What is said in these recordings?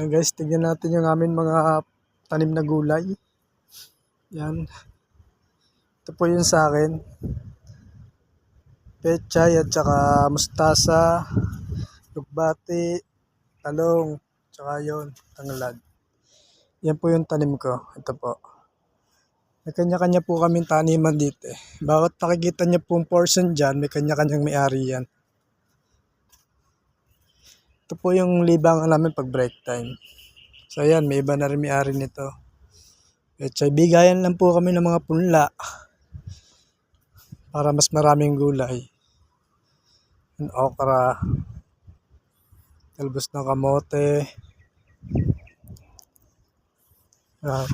Yan guys, tignan natin yung amin mga tanim na gulay. Yan. Ito po yun sa akin. Pechay at saka mustasa, lugbati, talong, tsaka yun, tanglad. Yan po yung tanim ko. Ito po. May kanya-kanya po kaming taniman dito eh. Bawat nakikita niyo pong portion dyan, may kanya-kanyang may-ari yan. Ito po yung libangan namin pag break time. So ayan, may iba na rin may-ari nito. At so, bigayan lang po kami ng mga punla para mas maraming gulay. Yung okra, talbos ng kamote, ah,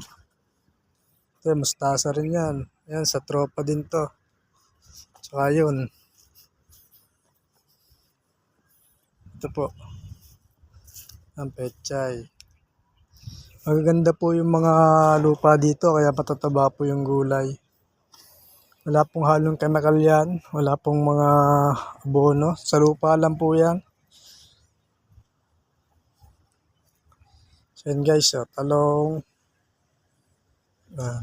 ito, mustasa rin yan. Yan, sa tropa din to. Tsaka yun. Ito po. Ang pechay. Magaganda po yung mga lupa dito kaya patataba po yung gulay. Wala pong halong chemical yan. Wala pong mga abono. Sa lupa lang po yan. So guys, oh, talong. Ah.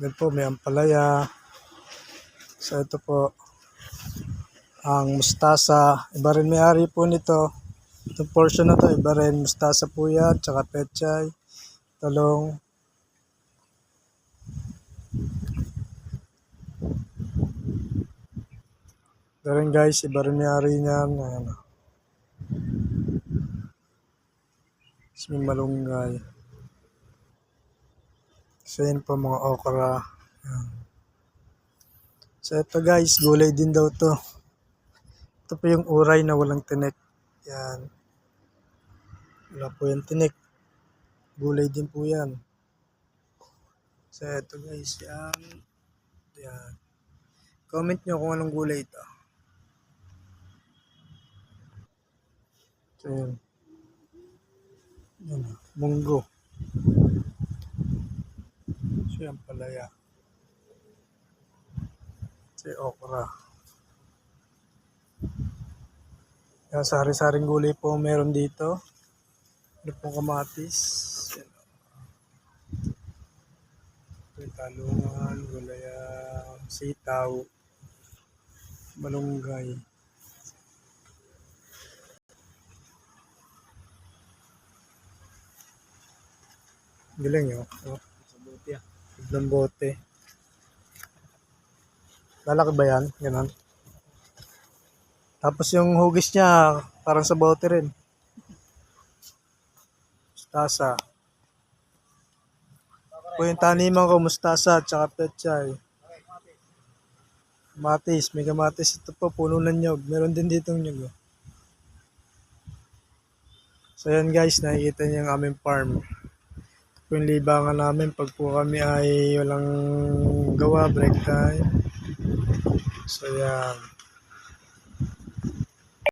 Then po may ampalaya. So ito po ang mustasa. Iba rin may-ari po nito. Itong portion na to, iba rin. Mustasa po yan, tsaka pechay, talong. Ito rin guys, iba rin may-ari niyan. Ayan. may malunggay. So yun po mga okra. Ayan. So ito guys, gulay din daw to. Ito po yung uray na walang tinik. Yan. Wala po yung tinik. Gulay din po yan. So ito guys, yan. Yan. Comment nyo kung anong gulay ito. So. Yan. ah, Munggo. So yan palaya. Si okra. Yan, sari-saring gulay po meron dito. Ano pong kamatis. Yan. Talungan, gulayan, sitaw, malunggay. Galing yun. Oh. Ng bote. Lalaki ba yan? Ganon. Tapos yung hugis niya, parang sa bote rin. Mustasa. Po yung taniman ko, mustasa at saka pechay. Kamatis, may kamatis. Ito po, puno ng nyog. Meron din dito nyog. oh. So yan guys, nakikita niyo yung aming farm. Ito po yung libangan namin pag po kami ay walang gawa, break time. So yan.